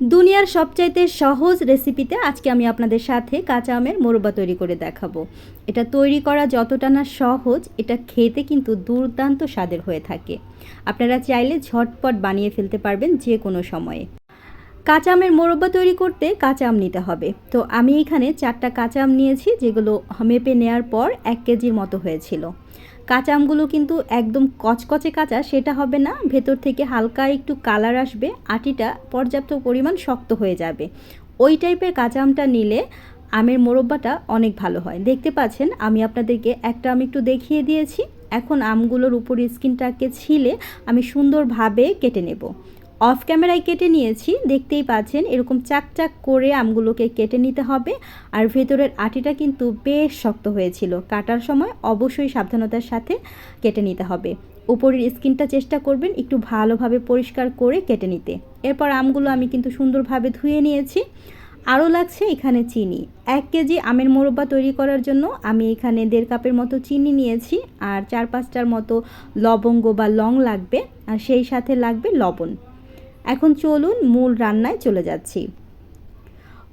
দুনিয়ার সবচাইতে সহজ রেসিপিতে আজকে আমি আপনাদের সাথে কাঁচা আমের মোরব্বা তৈরি করে দেখাবো। এটা তৈরি করা যতটা না সহজ, এটা খেতে কিন্তু দুর্দান্ত স্বাদের হয়ে থাকে। আপনারা চাইলে ঝটপট বানিয়ে ফেলতে পারবেন যে কোনো সময়ে। কাঁচা আমের মোরব্বা তৈরি করতে কাঁচা আম নিতে হবে। তো আমি এখানে চারটা কাঁচা আম নিয়েছি, যেগুলো মেপে নেওয়ার পর এক কেজির মতো হয়েছিল। কাঁচা আমগুলো কিন্তু একদম কচকচে কাঁচা, সেটা হবে না, ভেতর থেকে হালকা একটু কালার আসবে, আটিটা পর্যাপ্ত পরিমাণ শক্ত হয়ে যাবে। ওই টাইপের কাঁচা আমটা নিলে আমের মোরব্বাটা অনেক ভালো হয়। দেখতে পাচ্ছেন, আমি আপনাদেরকে একটা আমি একটু দেখিয়ে দিয়েছি। এখন আমগুলোর উপর স্কিনটাকে ছিলে আমি সুন্দরভাবে কেটে নেব। অফ ক্যামেরায় কেটে নিয়েছি, দেখতেই পাচ্ছেন এরকম চাক চাক করে আমগুলোকে কেটে নিতে হবে। আর ভেতরের আটিটা কিন্তু বেশ শক্ত হয়েছিল। কাটার সময় অবশ্যই সাবধানতার সাথে কেটে নিতে হবে। উপরের স্কিনটা চেষ্টা করবেন একটু ভালোভাবে পরিষ্কার করে কেটে নিতে। এরপর আমগুলো আমি কিন্তু সুন্দরভাবে ধুয়ে নিয়েছি। আরও লাগছে এখানে চিনি। এক কেজি আমের মোরব্বা তৈরি করার জন্য আমি এখানে দেড় কাপের মতো চিনি নিয়েছি আর চার পাঁচটার মতো লবঙ্গ বা লং লাগবে। আর সেই সাথে লাগবে লবণ। এখন চলুন মূল রান্নায় চলে যাচ্ছি।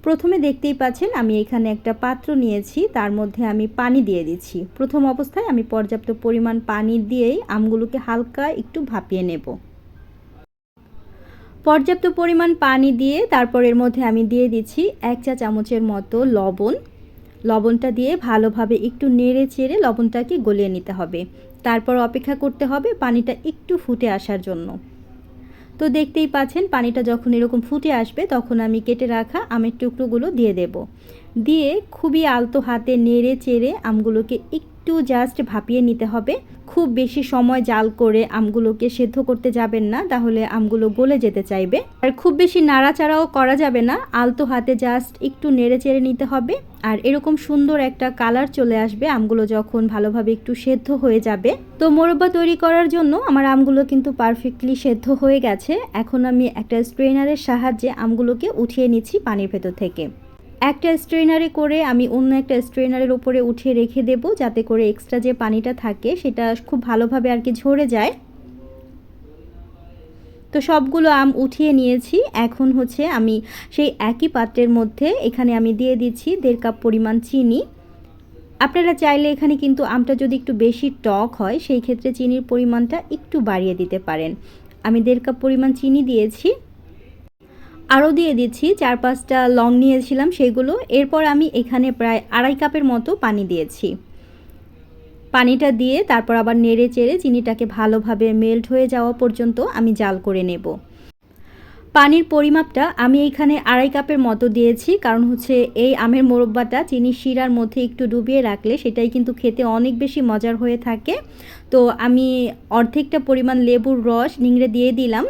প্রথমে দেখতেই পাচ্ছেন আমি এখানে একটা পাত্র নিয়েছি, তার মধ্যে আমি পানি দিয়ে দিচ্ছি। প্রথম অবস্থায় আমি পর্যাপ্ত পরিমাণ পানি দিয়েই আমগুলোকে হালকা একটু ভাপিয়ে নেব। পর্যাপ্ত পরিমাণ পানি দিয়ে তারপর এর মধ্যে আমি দিয়ে দিচ্ছি এক চা চামচের মতো লবণ। লবণটা দিয়ে ভালোভাবে একটু নেড়ে চেড়ে লবণটাকে গলিয়ে নিতে হবে। তারপর অপেক্ষা করতে হবে পানিটা একটু ফুটে আসার জন্য। তো দেখতেই পাচ্ছেন, পানিটা যখন এরকম ফুটে আসবে, তখন আমি কেটে রাখা আমের টুকরোগুলো দিয়ে দেব। দিয়ে খুবই আলতো হাতে নেড়ে চেড়ে আমগুলোকে একটু জাস্ট ভাপিয়ে নিতে হবে। খুব বেশি সময় জাল করে আমগুলোকে সেদ্ধ করতে যাবেন না, তাহলে আমগুলো গলে যেতে চাইবে। আর খুব বেশি নাড়াচাড়াও করা যাবে না, আলতো হাতে জাস্ট একটু নেড়ে চেড়ে নিতে হবে। আর এরকম সুন্দর একটা কালার চলে আসবে, আমগুলো যখন ভালোভাবে একটু সেদ্ধ হয়ে যাবে। তো মোরব্বা তৈরি করার জন্য আমার আমগুলো কিন্তু পারফেক্টলি সেদ্ধ হয়ে গেছে। এখন আমি একটা স্ট্রেনারের সাহায্যে আমগুলোকে উঠিয়ে নিচ্ছি পানির ভেতর থেকে। একটা স্ট্রেনারে করে আমি অন্য একটা স্ট্রেনারের উপরে উঠিয়ে রেখে দেব, যাতে করে এক্সট্রা যে পানিটা থাকে সেটা খুব ভালোভাবে আর কি ঝরে যায়। তো সবগুলো আম উঠিয়ে নিয়েছি। এখন হচ্ছে আমি সেই একই পাত্রের মধ্যে এখানে আমি দিয়ে দিচ্ছি দেড় কাপ পরিমাণ চিনি। আপনারা চাইলে এখানে কিন্তু আমটা যদি একটু বেশি টক হয়, সেই ক্ষেত্রে চিনির পরিমাণটা একটু বাড়িয়ে দিতে পারেন। আমি দেড় কাপ পরিমাণ চিনি দিয়েছি। আরও দিয়ে দিচ্ছি, চার পাঁচটা লং নিয়েছিলাম সেগুলো। এরপর আমি এখানে প্রায় আড়াই কাপের মতো পানি দিয়েছি। পানিটা দিয়ে তারপর আবার নেড়ে চেড়ে চিনিটাকে ভালোভাবে মেল্ট হয়ে যাওয়া পর্যন্ত আমি জাল করে নেব। পানির পরিমাপটা আমি এইখানে আড়াই কাপের মতো দিয়েছি, কারণ হচ্ছে এই আমের মোরব্বাটা চিনি শিরার মধ্যে একটু ডুবিয়ে রাখলে সেটাই কিন্তু খেতে অনেক বেশি মজার হয়ে থাকে। তো আমি অর্ধেকটা পরিমাণ লেবুর রস নিংড়ে দিয়ে দিলাম।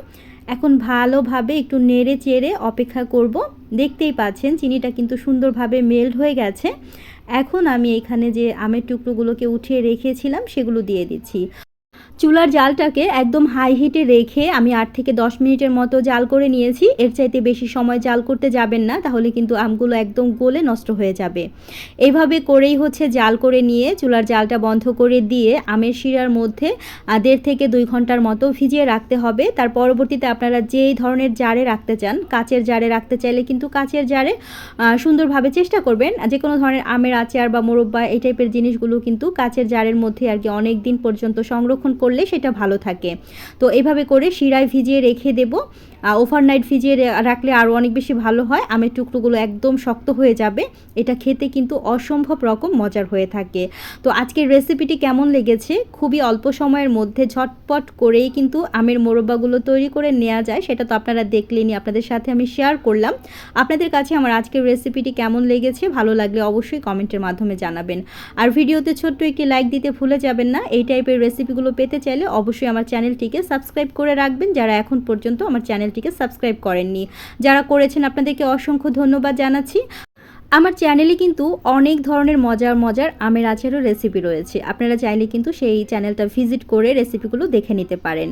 এখন ভালোভাবে একটু নেড়ে চেড়ে অপেক্ষা করব। দেখতেই পাচ্ছেন, চিনিটা কিন্তু সুন্দরভাবে মেল্ট হয়ে গেছে। এখন আমি এখানে যে আমের টুকরোগুলোকে উঠিয়ে রেখেছিলাম, সেগুলো দিয়ে দিচ্ছি। চুলার জালটাকে একদম হাই হিটে রেখে আমি আট থেকে দশ মিনিটের মতো জাল করে নিয়েছি। এর চাইতে বেশি সময় জাল করতে যাবেন না, তাহলে কিন্তু আমগুলো একদম গলে নষ্ট হয়ে যাবে। এইভাবে করেই হচ্ছে জাল করে নিয়ে চুলার জালটা বন্ধ করে দিয়ে আমের শিরার মধ্যে দেড় থেকে দুই ঘণ্টার মতো ভিজিয়ে রাখতে হবে। তার পরবর্তীতে আপনারা যেই ধরনের জারে রাখতে চান, কাচের জারে রাখতে চাইলে কিন্তু কাচের জারে সুন্দরভাবে চেষ্টা করবেন। যে কোনো ধরনের আমের আচার বা মোরব্বা এই টাইপের জিনিসগুলো কিন্তু কাচের জারের মধ্যে আর কি অনেক দিন পর্যন্ত সংরক্ষণ করলে সেটা ভালো থাকে। তো এভাবে করে শিরায় ভিজিয়ে রেখে দেব। ওভারনাইট ভিজিয়ে রাখলে আরও অনেক বেশি ভালো হয়। আমের টুকরোগুলো একদম শক্ত হয়ে যাবে। এটা খেতে কিন্তু অসম্ভব রকম মজার হয়ে থাকে। তো আজকের রেসিপিটি কেমন লেগেছে? খুবই অল্প সময়ের মধ্যে ঝটপট করেই কিন্তু আমের মোরব্বাগুলো তৈরি করে নেওয়া যায়। সেটা তো আপনারা দেখলেনি আপনাদের সাথে আমি শেয়ার করলাম। আপনাদের কাছে আমার আজকের রেসিপিটি কেমন লেগেছে? ভালো লাগলে অবশ্যই কমেন্টের মাধ্যমে জানাবেন। আর ভিডিওতে ছোট্ট একটি লাইক দিতে ভুলে যাবেন না। এই টাইপের রেসিপিগুলো পেতে চাইলে অবশ্যই আমার চ্যানেলটিকে সাবস্ক্রাইব করে রাখবেন। যারা এখন পর্যন্ত আমার চ্যানেলটিকে সাবস্ক্রাইব করেননি। যারা করেছেন, আপনাদেরকে অসংখ্য ধন্যবাদ জানাচ্ছি। আমার চ্যানেলে কিন্তু অনেক ধরনের মজার মজার আমের আচারও রেসিপি রয়েছে। আপনারা চাইলে কিন্তু সেই চ্যানেলটা ভিজিট করে রেসিপিগুলো দেখে নিতে পারেন।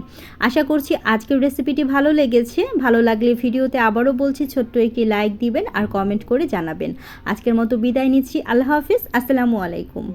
আশা করছি আজকের রেসিপিটি ভালো লেগেছে। ভালো লাগলে ভিডিওতে আবারও বলছি, ছোট্ট একটি লাইক দিবেন আর কমেন্ট করে জানাবেন। আজকের মতো বিদায় নিচ্ছি। আল্লাহ হাফিজ। আসসালামু আলাইকুম।